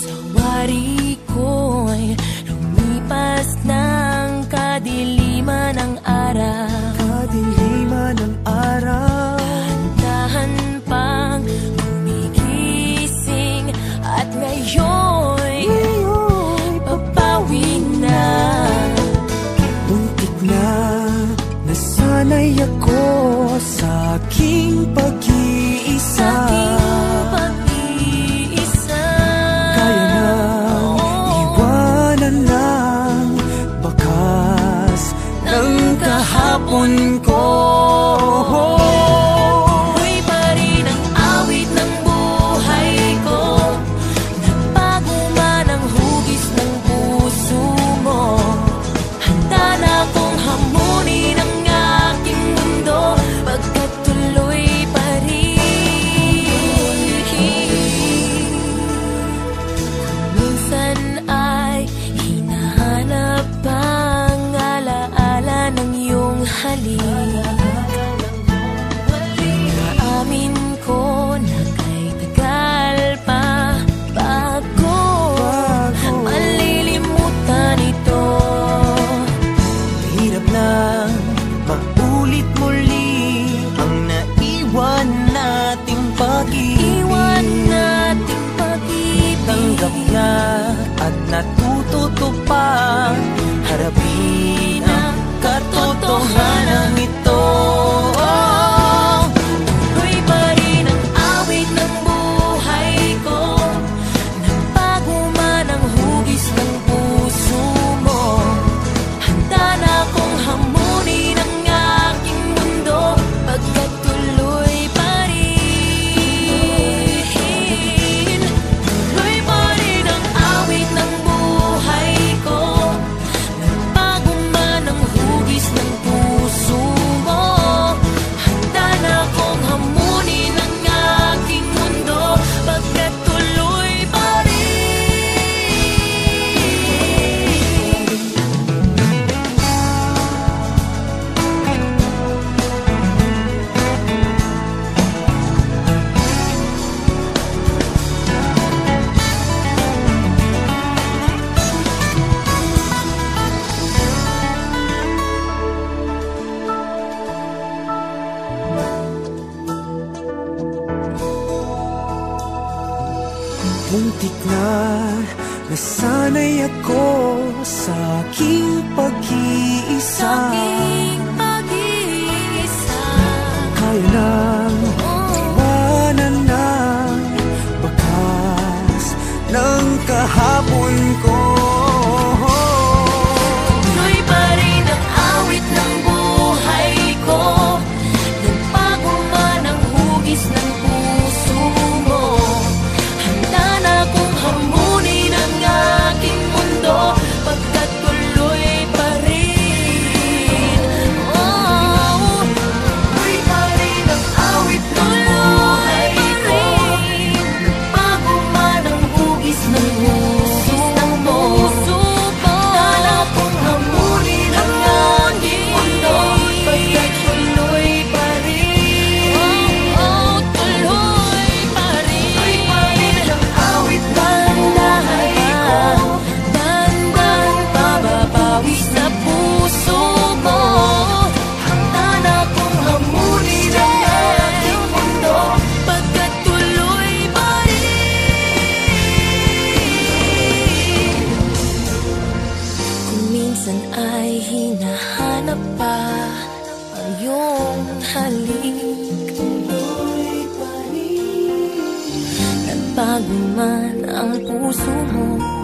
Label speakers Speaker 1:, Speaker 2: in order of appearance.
Speaker 1: Somebody 半个 ah
Speaker 2: Muntik na nasanay ako sa aking pag-iisa. Kaya nang na bakas ng kahapon ko.
Speaker 1: hinahanap pa ang iyong halik. At bago man ang puso mo